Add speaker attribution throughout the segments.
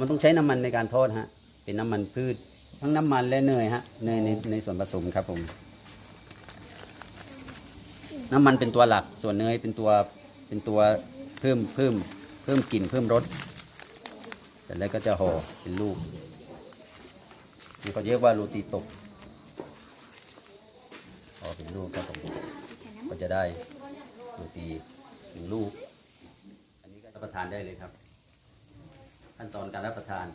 Speaker 1: มันต้องใช้น้ำมันในการทอดฮะ เป็นน้ำมันพืช ทั้งน้ำมันและเนยฮะ เนยในในส่วนผสมครับผม น้ำมันเป็นตัวหลัก ส่วนเนยเป็นตัวเป็นตัวเพิ่มเพิ่มเพิ่มกลิ่นเพิ่มรสเสร็จแล้วก็จะห่อเป็นลูกนี่เขาเรียกว่าโรตีตกห่อเป็นลูกครับผมก็จะได้โรตีหนึ่งลูก อันนี้ก็รับประทานได้เลยครับ ขั้นตอนการรับประทาน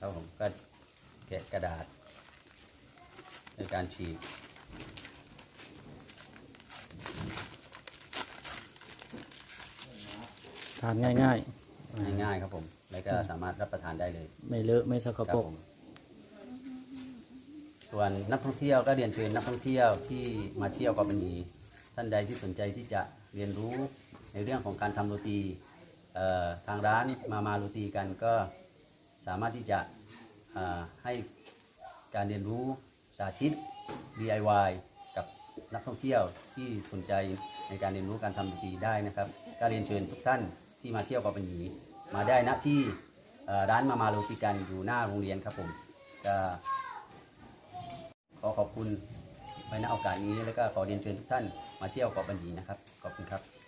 Speaker 1: ครับผมก็แกะกระดาษในการฉีก
Speaker 2: ทานง่าย
Speaker 1: ง่ายๆครับผม แล้วก็สามารถรับประทานได้เลย
Speaker 2: ๆ ไม่เลอะไม่สก
Speaker 1: ครับ
Speaker 2: ปรก
Speaker 1: ผมส่วนนักท่องเที่ยวก็เรียนเชิญนักท่องเที่ยวที่มาเที่ยวเกาะบันนีท่านใดที่สนใจที่จะเรียนรู้ในเรื่องของการทำโรตีเอ่อ ทางร้านมามาโรตีกันก็สามารถที่จะให้การเรียนรู้สาธิต DIY กับนักท่องเที่ยวที่สนใจในการเรียนรู้การทำโรตีได้นะครับก็เรียนเชิญทุกท่านที่มาเที่ยวเกาะบันนีมาได้ณที่ร้านมามาโรตีกันอยู่หน้าโรงเรียนครับผมก็ขอขอบคุณไว้ณโอกาสนี้แล้วก็ขอเรียนเชิญทุกท่านมาเที่ยวเกาะบันดีนะครับ ขอบคุณครับ